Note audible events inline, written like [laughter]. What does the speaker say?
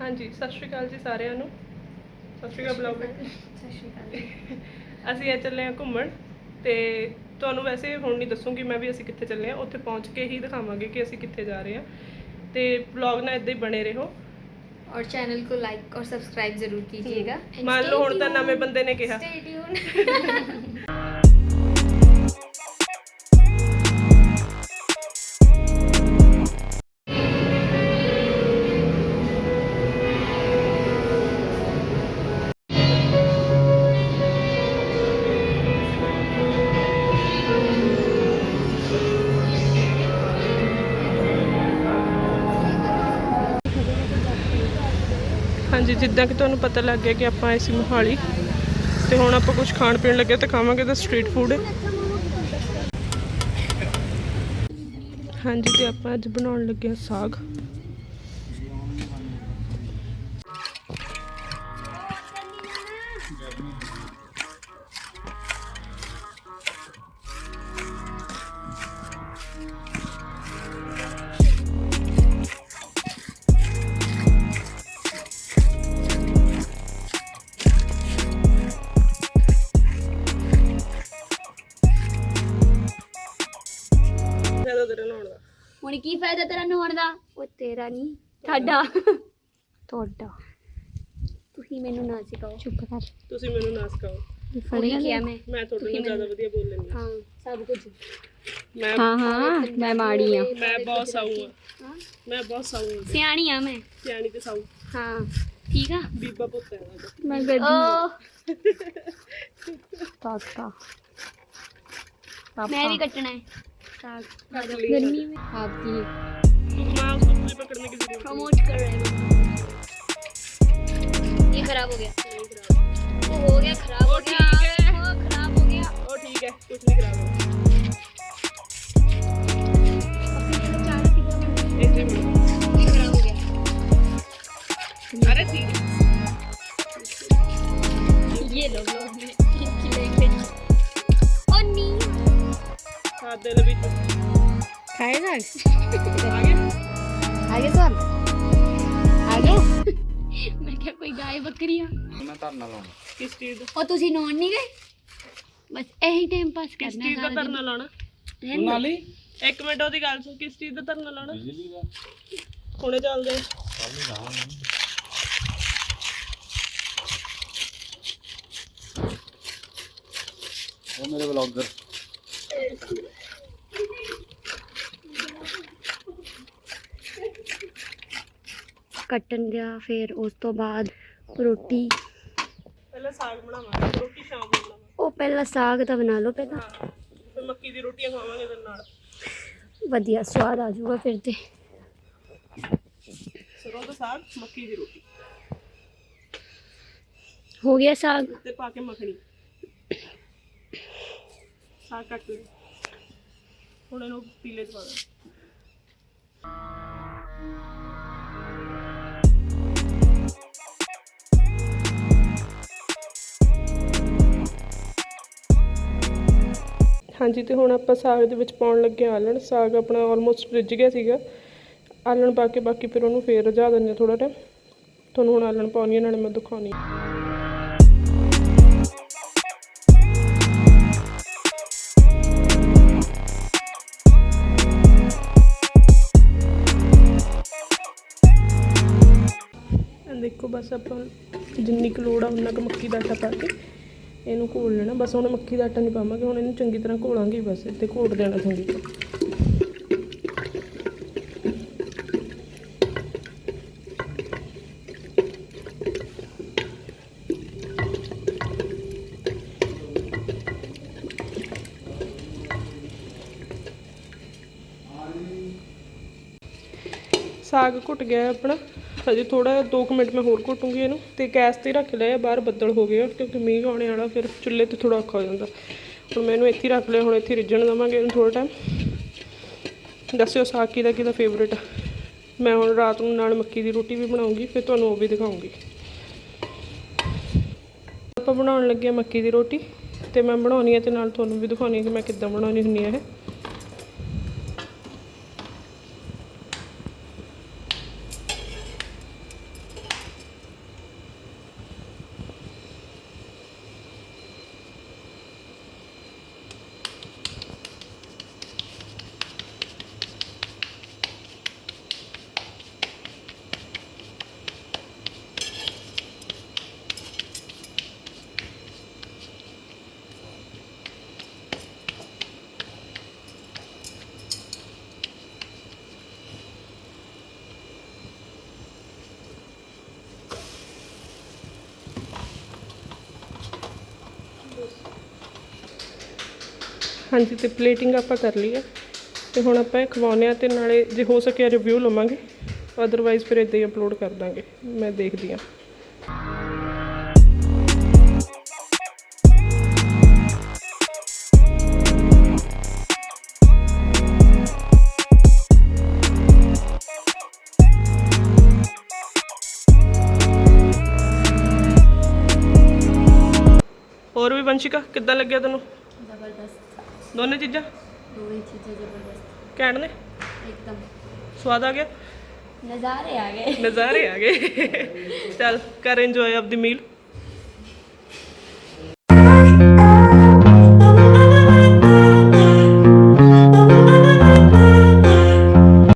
ਹਾਂਜੀ ਸਤਿ ਸ਼੍ਰੀ ਅਕਾਲ ਜੀ ਸਾਰਿਆਂ ਨੂੰ ਸਤਿ ਸ਼੍ਰੀ ਅਕਾਲ ਬੁਲਾਓ ਸਤਿ ਸ਼੍ਰੀ ਅਕਾਲ ਅਸੀਂ ਇਹ ਚੱਲੇ ਆ ਘੁੰਮਣ ਤੇ ਤੁਹਾਨੂੰ ਵੈਸੇ ਹੁਣ ਨਹੀਂ ਦੱਸੂਗੀ ਮੈਂ ਵੀ ਅਸੀਂ ਕਿੱਥੇ ਚੱਲੇ ਆ ਉੱਥੇ ਪਹੁੰਚ ਕੇ ਹੀ ਦਿਖਾਵਾਂਗੇ ਕਿ ਅਸੀਂ ਕਿੱਥੇ ਜਾ ਰਹੇ ਆ ਤੇ ਵਲੌਗ ਨਾਲ ਇਦਾਂ ਹੀ ਬਣੇ ਰਹੋ और चैनल को लाइक और सब्सक्राइब जरूर कीजिएगा ਮੰਨ ਲਓ ਹੁਣ ਤਾਂ ਨਵੇਂ ਬੰਦੇ ਨੇ ਕਿਹਾ Stay tuned. [laughs] ਹਾਂਜੀ, ਜਿੱਦਾਂ ਕਿ ਤੁਹਾਨੂੰ ਪਤਾ ਲੱਗ ਗਿਆ ਕਿ ਆਪਾਂ ਆਏ ਸੀ ਮੋਹਾਲੀ, ਤੇ ਹੁਣ ਆਪਾਂ ਕੁਝ ਖਾਣ ਪੀਣ ਲੱਗੇ ਤੇ ਖਾਵਾਂਗੇ ਤਾਂ ਸਟਰੀਟ ਫੂਡ ਹਾਂਜੀ, ਤੇ ਆਪਾਂ ਅੱਜ ਬਣਾਉਣ ਲੱਗੇ ਹਾਂ ਸਾਗ। ਹੁਣ ਕੀ ਫਾਇਦਾ ਤੇਰਾ ਨਹਾਉਣ ਦਾ? ਉਹ ਤੇਰਾ ਨਹੀਂ ਤੁਹਾਡਾ। ਤੁਹਾਡਾ। ਤੁਸੀਂ ਮੈਨੂੰ ਨਾ ਸਿਖਾਓ। ਚੁੱਪ ਕਰ। ਤੁਸੀਂ ਮੈਨੂੰ ਨਾ ਸਿਖਾਓ। ਫੜੀ ਕਿਹਾ ਮੈਂ। ਮੈਂ ਤੁਹਾਡੇ ਨਾਲ ਜ਼ਿਆਦਾ ਵਧੀਆ ਬੋਲ ਲੈਂਦੀ ਹਾਂ। ਸਭ ਕੁਝ। ਮੈਂ ਹਾਂ ਹਾਂ ਮੈਂ ਮਾੜੀ ਆ ਮੈਂ ਬਹੁਤ ਸਾਊ ਆ ਮੈਂ ਬਹੁਤ ਸਾਊ ਆ ਸਿਆਣੀ ਆ ਮੈਂ। ਸਿਆਣੀ ਤੇ ਸਾਊ। ਹਾਂ ਠੀਕ ਆ? ਬੀਬਾ ਪੁੱਤ ਹੈ ਮੈਂ ਗੱਡੀ ਤਾਕਾ ਮੈਂ ਵੀ ਕੱਟਣਾ ਹੈ। गर्मी में आपकी तू माँ उसको पूरी पकड़ने की ज़रूरत प्रमोट कर रहे हैं। ये खराब हो गया। खराब वो हो गया खराब हो गया। ठीक है। वो खराब हो गया। ओ ठीक है कुछ नहीं खराब होगा एक खाएगा आगे आगे सर आगे मैं क्या कोई गाय बकरियां ਮੈਂ ਧਰਨਾ ਲਾਉਣਾ किस चीज का और तुसी नॉन नहीं गए बस यही टाइम पास किस करना चीज है का सारा धरना लाना दिन। है ना? ਨਾਲੀ ਇੱਕ ਮਿੰਟ ਉਹਦੀ ਗੱਲ ਸੁਣ ਕਿਸ ਚੀਜ਼ ਦਾ ਧਰਨਾ ਲਾਣਾ ਬਿਜਲੀ ਦਾ ਹੁਣੇ ਚੱਲਦੇ ਆ। ਕੱਲ ਹੀ ਲਾਵਾਂਗੇ ਉਹ ਮੇਰੇ ਬਲੌਗਰ ਕੱਟਣ ਗਿਆ ਫਿਰ ਉਸ ਤੋਂ ਬਾਅਦ ਰੋਟੀ। ਪਹਿਲਾਂ ਸਾਗ ਬਣਾਵਾਂਗੇ ਰੋਟੀ ਸ਼ਾਮ ਨੂੰ ਬਣਾਵਾਂਗੇ। ਉਹ ਪਹਿਲਾਂ ਸਾਗ ਤਾਂ ਬਣਾ ਲਓ ਪਹਿਲਾਂ। ਹਾਂ ਫਿਰ ਮੱਕੀ ਦੀ ਰੋਟੀਆਂ ਖਾਵਾਂਗੇ ਇਹਦੇ ਨਾਲ। ਵਧੀਆ ਸਵਾਦ ਆ ਜਾਊਗਾ ਫਿਰ ਤੇ। ਸਰੋਂ ਦਾ ਸਾਗ ਮੱਕੀ ਦੀ ਰੋਟੀ। ਹੋ ਗਿਆ ਸਾਗ। ਤੇ ਪਾ ਕੇ ਮੱਖਣੀ। ਸਾਗ ਕੱਟ ਲੈ ਹੁਣ ਇਹਨੂੰ ਪੀਲੇ ਚ ਪਾ ਦੇ ਹਾਂਜੀ, ਤੇ ਹੁਣ ਆਪਾਂ ਸਾਗ ਦੇ ਵਿੱਚ ਪਾਉਣ ਲੱਗੇ ਹਾਂ ਆਲਣ। ਸਾਗ ਆਪਣਾ ਆਲਮੋਸਟ ਰਿੱਝ ਗਿਆ ਸੀਗਾ। ਆਲਣ ਪਾ ਕੇ ਬਾਕੀ ਫਿਰ ਉਹਨੂੰ ਫੇਰ ਰਝਾ ਦਿੰਦੇ ਹਾਂ ਥੋੜਾ ਟਾਈਮ ਤੁਹਾਨੂੰ ਹੁਣ ਆਲਣ ਪਾਉਣੀ ਨਾਲੇ ਮੈਂ ਦਿਖਾਉਣੀ ਦੇਖੋ ਬਸ ਆਪਾਂ ਜਿੰਨੀ ਕੁ ਲੋੜ ਆ ਉਨਾ ਕੁ ਮੱਕੀ ਦਾ ਆਟਾ ਪਾ ਕੇ। ਇਹਨੂੰ ਘੋਲ ਲੈਣਾ। ਬਸ ਹੁਣ ਮੱਕੀ ਦਾ ਆਟਾ ਨਹੀਂ ਪਾਵਾਂਗੇ, ਹੁਣ ਇਹਨੂੰ ਚੰਗੀ ਤਰ੍ਹਾਂ ਘੋਲਾਂਗੇ ਬਸ ਤੇ ਘੋਟ ਦੇਣਾ ਚੰਗੀ ਤਰ੍ਹਾਂ। ਸਾਗ ਘੁੱਟ ਗਿਆ ਆਪਣਾ। ਹਜੇ ਥੋੜਾ 2 ਮਿੰਟ ਮੈਂ ਹੋਰ ਘੁੱਟੂੰਗੀ ਇਹਨੂੰ ਤੇ ਗੈਸ ਤੇ ਰੱਖ ਲਿਆ, ਬਾਹਰ ਬੱਦਲ ਹੋ ਗਏ ਕਿਉਂਕਿ ਮੀਂਹ ਆਉਣੇ ਵਾਲਾ, ਫਿਰ ਚੁੱਲ੍ਹੇ ਤੇ ਥੋੜਾ ਔਖਾ ਹੋ ਜਾਂਦਾ। ਹੁਣ ਮੈਂ ਇਹਨੂੰ ਇੱਥੇ ਰੱਖ ਲਿਆ, ਹੁਣ ਇੱਥੇ ਰਿੱਝਣ ਦੇਵਾਂਗੇ ਇਹਨੂੰ ਥੋੜਾ ਟਾਈਮ ਦੱਸਿਓ ਸਾਗ ਕਿਹਦਾ ਕਿਹਦਾ ਫੇਵਰੇਟ ਮੈਂ ਹੁਣ ਰਾਤ ਨੂੰ ਨਾਲ ਮੱਕੀ ਦੀ ਰੋਟੀ ਵੀ ਬਣਾਉਂਗੀ, ਫਿਰ ਤੁਹਾਨੂੰ ਉਹ ਵੀ ਦਿਖਾਉਂਗੀ। ਆਪਾਂ ਬਣਾਉਣ ਲੱਗੇ ਹਾਂ ਮੱਕੀ ਦੀ ਰੋਟੀ, ਤੇ ਮੈਂ ਬਣਾਉਣੀ ਹੈ ਤੇ ਨਾਲ ਤੁਹਾਨੂੰ ਵੀ ਦਿਖਾਉਣੀ ਹੈ ਕਿ ਮੈਂ ਕਿੱਦਾਂ ਬਣਾਉਣੀ ਹੁੰਦੀ ਹੈ ਇਹ। ਹਾਂਜੀ, ਤੇ ਪਲੇਟਿੰਗ ਆਪਾਂ ਕਰ ਲਈ ਆ ਤੇ ਹੁਣ ਆਪਾਂ ਇਹ ਖਵਾਉਂਦੇ ਆ ਤੇ ਨਾਲੇ ਜੇ ਹੋ ਸਕਿਆ ਰਿਵਿਊ ਲਵਾਂਗੇ। ਅਦਰਵਾਈਜ਼ ਫਿਰ ਇਦਾਂ ਹੀ ਅਪਲੋਡ ਕਰ ਦਾਂਗੇ। ਮੈਂ ਦੇਖਦੀ ਆ ਹੋਰ ਵੀ ਵੰਸ਼ਿਕਾ, ਕਿੱਦਾਂ ਲੱਗਿਆ ਤੈਨੂੰ? ਜ਼ਬਰਦਸਤ। ਦੋਨੇ ਚੀਜ਼ਾਂ? ਦੋਵੇਂ ਚੀਜ਼ਾਂ ਜ਼ਬਰਦਸਤ। ਘੈਂਟ ਨੇ? ਇੱਕਦਮ। ਸਵਾਦ ਆ ਗਿਆ? ਨਜ਼ਾਰੇ ਆ ਗਏ। ਨਜ਼ਾਰੇ ਆ ਗਏ। ਚੱਲ ਕਰ ਇੰਜੋਏ ਆਪਦੀ ਮੀਲ